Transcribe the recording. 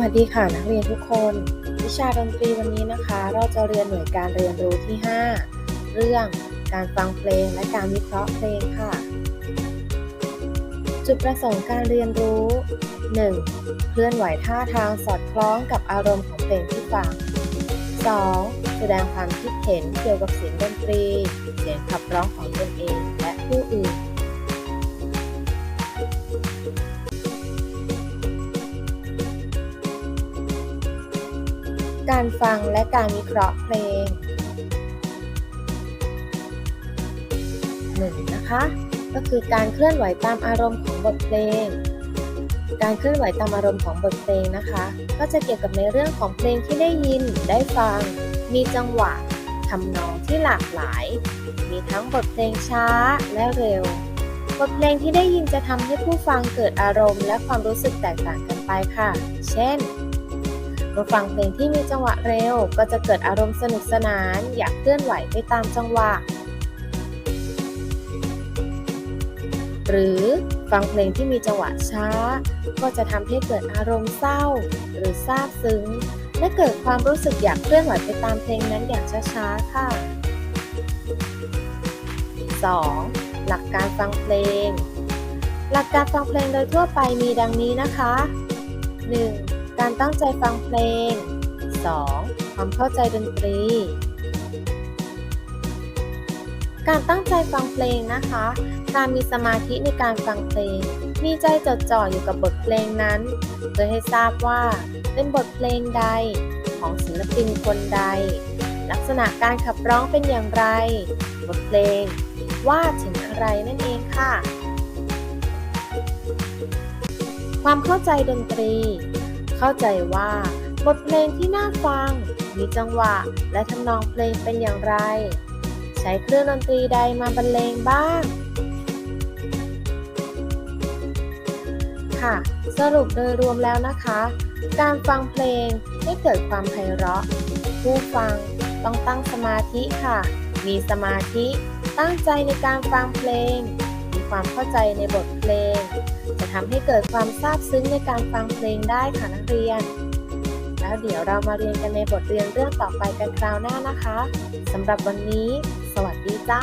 วัสดีค่ะนักเรียนทุกคน วิชาดนตรีวันนี้นะคะ เราจะเรียนหน่วยการเรียนรู้ที่ 5 เรื่องการฟังเพลงและการวิเคราะห์เพลงค่ะ จุดประสงค์การเรียนรู้ 1. เคลื่อนไหวท่าทางสอดคล้องกับอารมณ์ของเพลงที่ฟัง 2. แสดงความคิดเห็นเกี่ยวกับเสียงดนตรี เสียงขับร้องของตนเอง การฟังและการวิเคราะห์เพลง 1. นะคะ ก็คือการเคลื่อนไหวตามอารมณ์ของบทเพลง การเคลื่อนไหวตามอารมณ์ของบทเพลงนะคะ ก็จะเกี่ยวกับในเรื่องของเพลงที่ได้ยินได้ฟัง มีจังหวะทำนองที่หลากหลาย มีทั้งบทเพลงช้าและเร็ว บทเพลงที่ได้ยินจะทำให้ผู้ฟังเกิดอารมณ์และความรู้สึกแตกต่างกันไปค่ะ เช่น เมื่อฟังเพลงที่มีจังหวะเร็ว ก็จะเกิดอารมณ์สนุกสนาน อยากเคลื่อนไหวไปตามจังหวะ หรือฟังเพลงที่มีจังหวะช้า ก็จะทำให้เกิดอารมณ์เศร้า หรือซาบซึ้ง และเกิดความรู้สึกอยากเคลื่อนไหวไปตามเพลงนั้นอย่างช้าๆค่ะ 2. หลักการฟังเพลง หลักการฟังเพลงโดยทั่วไปมีดังนี้นะคะ 1. การตั้งใจฟังเพลง 2. ความเข้าใจดนตรี การตั้งใจฟังเพลงนะคะ การมีสมาธิในการฟังเพลง มีใจจดจ่ออยู่กับบทเพลงนั้นเพื่อให้ทราบว่าเป็นบทเพลงใดของศิลปินคนใด ลักษณะการขับร้องเป็นอย่างไร บทเพลง ว่าถึงอะไรนั่นเองค่ะ ความเข้าใจดนตรี เข้าใจว่าบทเพลงที่น่าฟัง มีจังหวะและทำนองเพลงเป็นอย่างไร ใช้เครื่องดนตรีใดมาบรรเลงบ้าง ค่ะ สรุปโดยรวมแล้วนะคะ การฟังเพลงให้เกิดความไพเราะ ผู้ฟังต้องตั้งสมาธิค่ะ มีสมาธิตั้งใจในการฟังเพลง ความเข้าใจในบทเพลง จะทำให้เกิดความซาบซึ้งในการฟังเพลงได้ค่ะนักเรียน แล้วเดี๋ยวเรามาเรียนกันในบทเรียนเรื่องต่อไปกันคราวหน้านะคะสำหรับวันนี้ สวัสดีจ้า